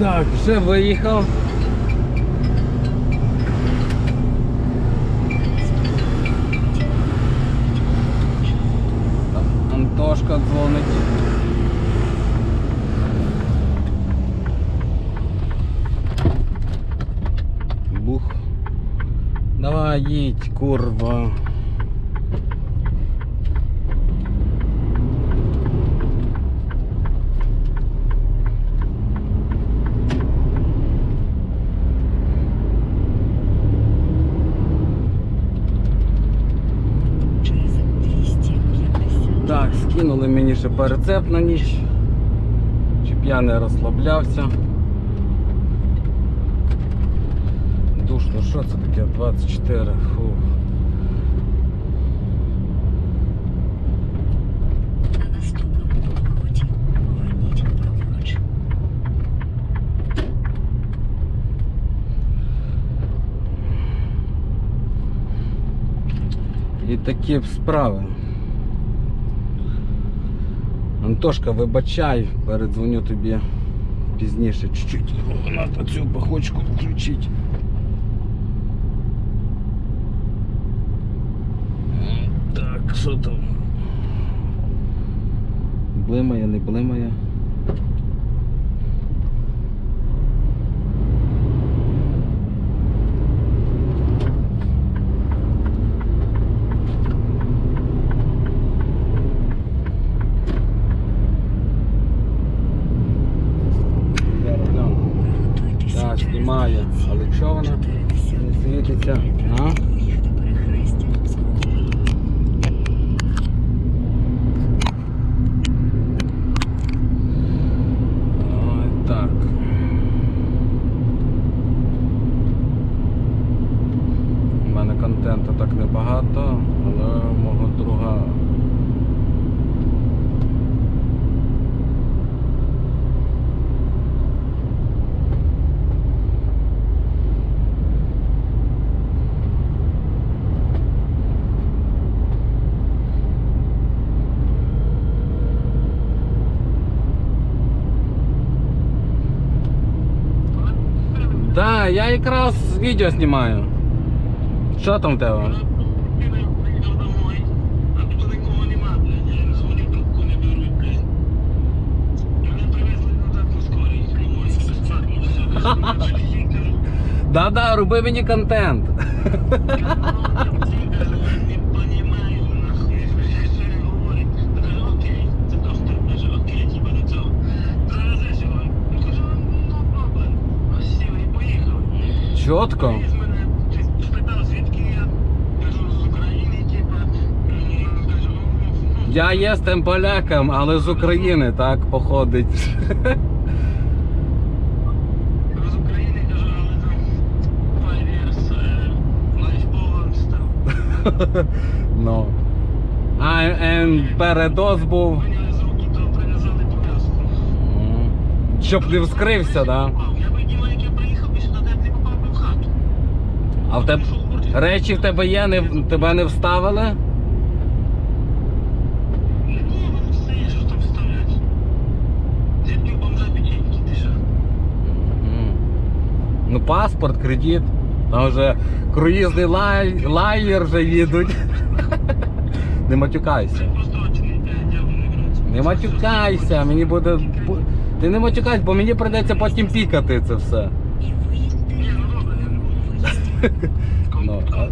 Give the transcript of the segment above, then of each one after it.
Так, вже виїхав. Антошка дзвонить. Бух. Давай їдь, курва. Рецепт на ніч. Щоб я не розслаблявся. Душно, що це таке? 24. Фу. На наступному повороті поверніть праворуч. І такі б справи. Антошка, вибачай, передзвоню тобі пізніше чуть-чуть. Треба цю пахочку включити. Так, що там? Блимає, не блимає. якраз відео знімаю. Що там в тебе? Приїхав домой, а тут ну, Я єстем поляком, але з України так походить. з України, кажу, але там years е, life balance став. Ну. А ен передоз був. Щоб не вскрився, да? Я би Діма, як я приїхав би сюди, де б не попав би в хату. А в тебе речі в тебе є, не, тебе не вставили? Ну паспорт, кредит. Там вже круїзний лай... лайнер вже їдуть. Не матюкайся. Не матюкайся, мені буде. Ти не матюкайся, бо мені прийдеться потім пікати це все. Ну, а-.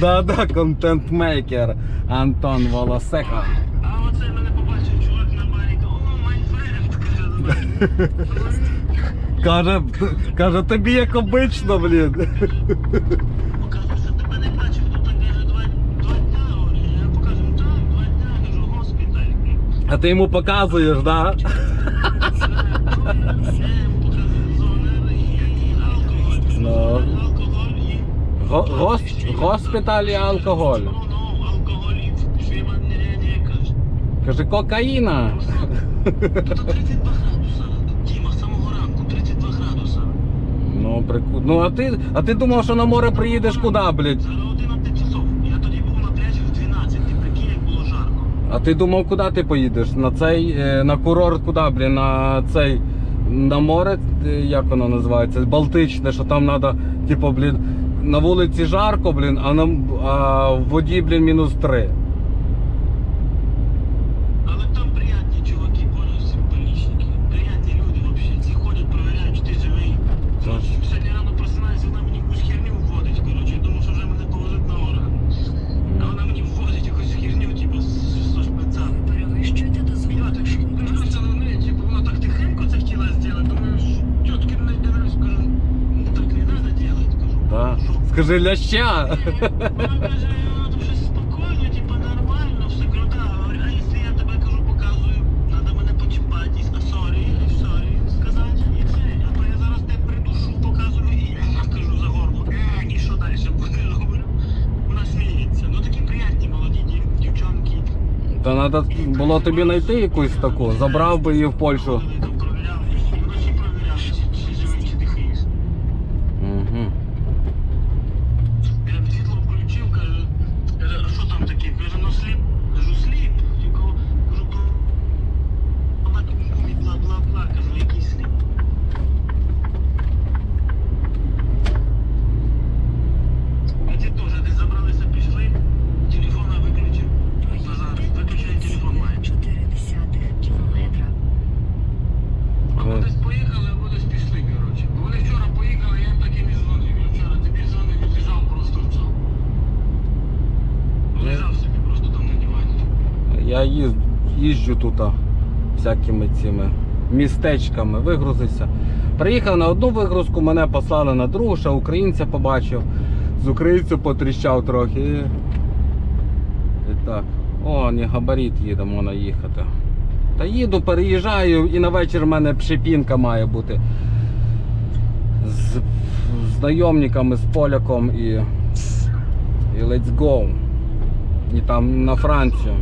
Да-да, контент-мейкер Антон Волосека. А оце мене побачив чувак на барі, о, майнфренд, каже до мене. Каже, каже, тобі як обично, блін. Показується, тебе не бачив, тут так каже, два, два дня, говорю. Я покажу, так, два дня, кажу, госпіталь. А ти йому показуєш, да? Все, все, показую зони і алкоголь. Ну. Алкоголь і... Го, гос, госпіталь і алкоголь. Каже. Кокаїна. Тут 32 градуса. Діма, з самого ранку 32 градуса. Ну, прику... Ну, а ти, а ти думав, що на море приїдеш куди, блядь? Зараз 11 часов. Я тоді був на пляжі в 12, ти прикинь, як було жарко. А ти думав, куди ти поїдеш? На цей, е, на курорт куди, блін, на цей, на море, е, як воно називається, Балтичне, що там треба, типу, блін, на вулиці жарко, блін, а, на, а в воді, блін, мінус 3. Але там приятні чуваки, понял, симпатичники. Приятні люди вообще. Ці ходять, перевіряють, чи ти живий. Так. Сьогодні рано просинаюся, вона мені якусь херню вводить, коротше. Я думав, що вже мене повезуть на орган. А вона мені вводить якусь херню, типу, з з шприца. Ви перевищуєте Я дозволену так швидкість. дивлюся на неї, типу, вона так тихенько це хотіла зробити. Думаю, що тітки мене дивлюсь, кажу, «Ну, так не треба робити, кажу. Да. Ляща. Вона каже, ну щось спокійно, типу, нормально, все круто. Говорю, а якщо я тебе кажу, показую, треба мене почіпати, а сорі, сорі, сказати, і все. А то я зараз тебе придушу, показую і я кажу за горло. І що далі буде, говорю. Вона сміється. Ну такі приятні молоді дів- дівчонки. Та треба було тобі знайти якусь таку, забрав би її в Польщу. Там провіряли, і вночі провіряли, чи, чи живий, чи дихаєш. Угу. Я світло включив, каже, каже, а що там таке? Каже, ну сліп. Кажу, сліп. Тільки, кажу, бла бла бла бла, кажу, який сліп. А ті теж десь забралися, пішли, телефона виключив. Назад, виключений телефон має. 4 кілометра. Або десь поїхали, або десь пішли, коротше. Бо вони вчора поїхали, я їм так і не дзвонив. Я вчора тобі дзвонив і лежав просто в цьому. Лежав собі просто там на дивані. Я їз, їжджу тут всякими цими містечками, вигрузився. Приїхав на одну вигрузку, мене послали на другу, ще українця побачив. З українцю потріщав трохи. І, так. О, не габарит їде, можна їхати. Та їду, переїжджаю і на вечір в мене пшипінка має бути. З знайомниками, з поляком і. І let's go. І там на Францію.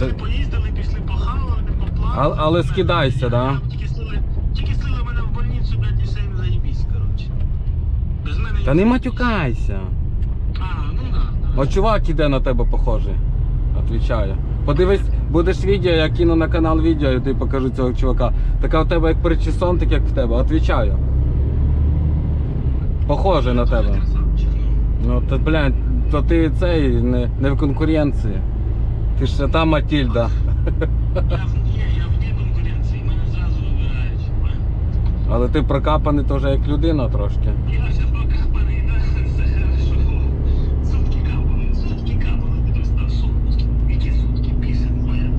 Пішли поїздили, пішли похавали, поплавали. Але скидайся, да? Тільки слили, мене в больницю, блядь, і все їм заїбісь, коротше. Без мене... Та не матюкайся. А, ну да. О, чувак іде на тебе похожий. Отвічаю. Подивись, будеш відео, я кину на канал відео і ти покажу цього чувака. Така в тебе як причесон, так як в тебе. Отвічаю. Похожий на тебе. Ну. Ну то блядь, то ти цей не, не в конкуренції. Ти ж та Матільда. Але ти прокапаний теж як людина трошки. Я ще прокапаний, да, це хорошо. Сутки капали, сутки капали, ти представ, сутки. Сутки, пісень моя.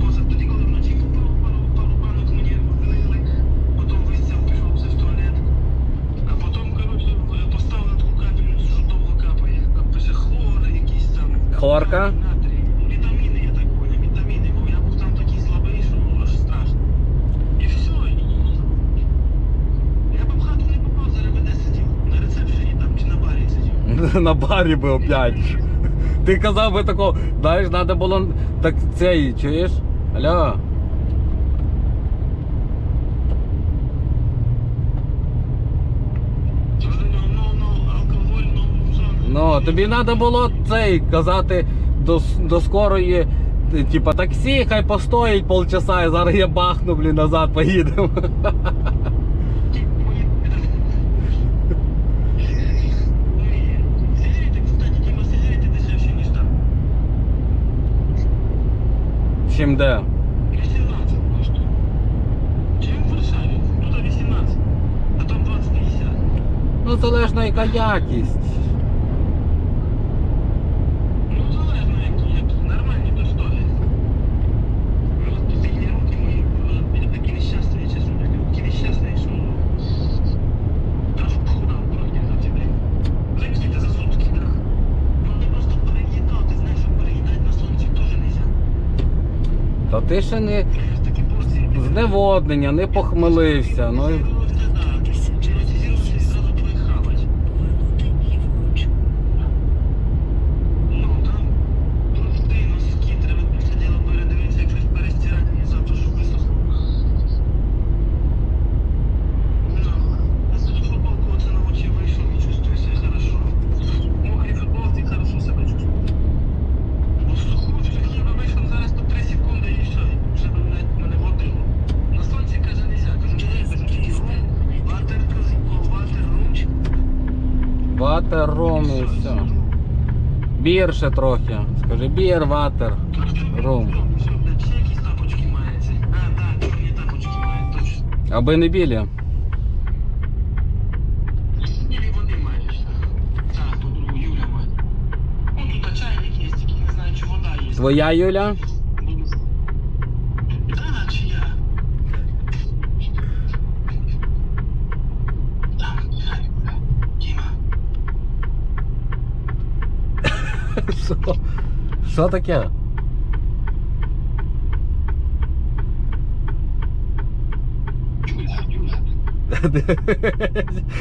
Боже, тоді, коли вночі попав пару, пару банок мені влили, потім висцяв, пішов все в туалет. А потім, коротше, поставив таку капельницю, що довго капає. Там пише хлор, якісь там. Хлорка? Натрій. Вітаміни, я так понял, вітаміни, бо я був там такий слабий, що аж страшно. І все, і... Я б в хату не попав, зараз би де сидів. На рецепшені там чи на барі сидів. На барі би опять. Ти казав би такого, знаєш, треба було так цей, чуєш? Алло. Ну, тобі треба було цей казати до, до скорої, типа таксі, хай постоїть полчаса, і зараз я бахну, блін, назад поїдемо. 8 де? 18 просто. Чим в Варшаві? Тут 18, а там 20-50. Ну залежно яка якість. Ти ще не зневоднення, не похмелився. Ну, і- Це да. Розвізілося і зразу поїхалось. Повернути ліворуч. Ну, там труфти, носки, треба після діла передивитися, як щось перестирати, мені завтра, щоб висохло. Ну, я собі футболку оце на очі вийшов і чувствую себе хорошо. ватер, ром і все. Бір ще трохи. Скажи бір, ватер, рум. Аби не білі. Твоя тапочки маєте? А, так, чорні тапочки мають, точно. Аби не білі. Білі вони мають. Так, ту другу Юля має. О, тут та чайник є, тільки не знаю, чи вода є. Твоя Юля? Буду. Так, чи я? Так, нехай, Юля. Діма. Що? Що таке?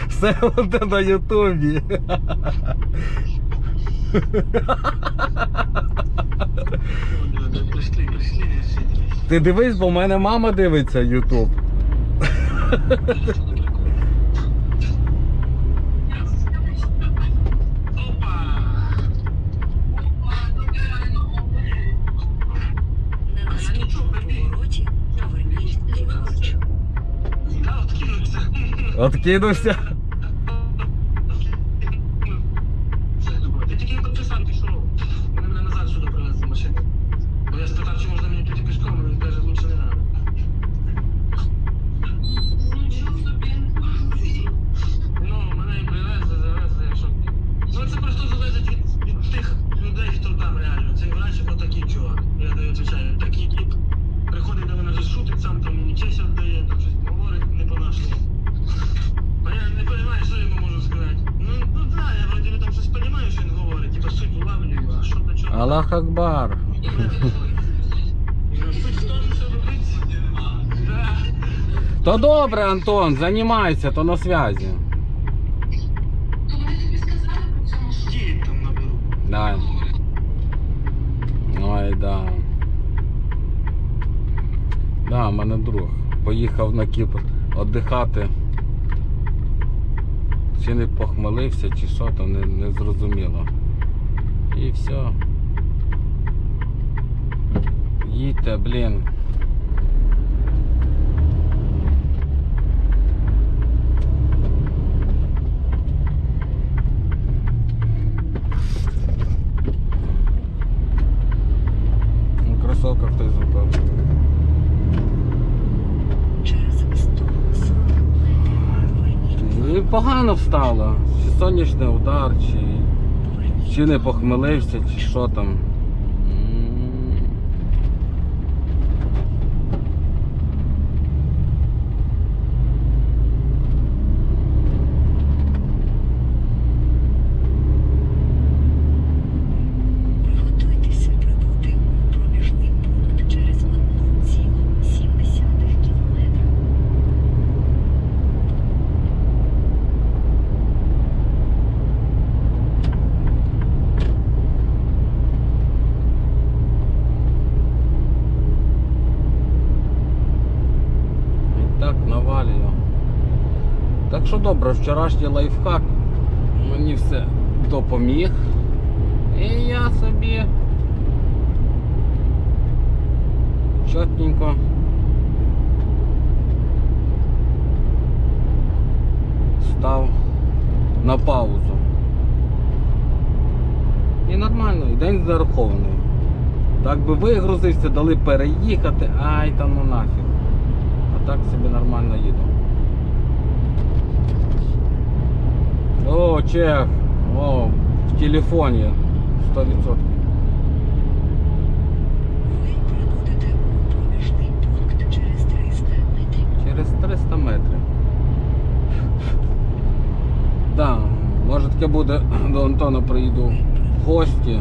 Все буде на Ютубі. Ти дивись, бо в мене мама дивиться Ютуб. Откинувся. Добре, Антон, займайся, то на зв'язі. Дід там наберу. Да. Ой, да. Да, в мене друг. Поїхав на Кіпр віддихати. Чи не похмелився, чи що, то не, не зрозуміло. І все. Їдьте, блін. Ну, Кросовка хтось зробив. Через 140 метрів поверніть. І погано встало. Чи сонячний удар, чи, чи не похмелився, чи що там. М. Приготуйтеся прибути у проміжний пункт через 1,7 кілометра. І так навалюю. Так що добре, вчорашній лайфхак мені все допоміг. І я собі чотненько став на паузу. І нормально, і день зарахований. Так би вигрузився, дали переїхати, ай там ну нафіг. А так собі нормально їду. О, чех. О, в телефоні. 100%. Ви прибудете у проміжний пункт через 300 метрів. Через 300 метрів. Да, може таке буде до Антона приїду в гості.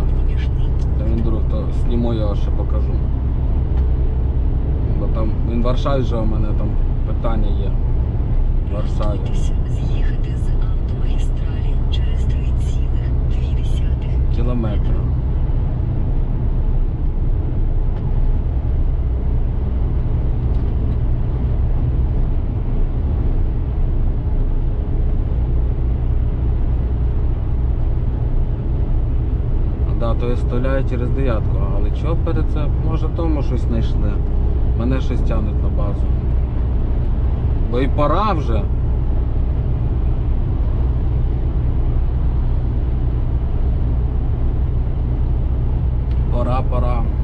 Та він друг, то зніму його ще покажу. Бо там він в Варшаві живе, у мене там питання є. В Варшаві. З'їхати 3,2 Кілометри. Да, то я стріляю через дев'ятку, але чого перед це? Може тому щось знайшли. Мене щось тягнуть на базу. Бо і пора вже. बरा बरा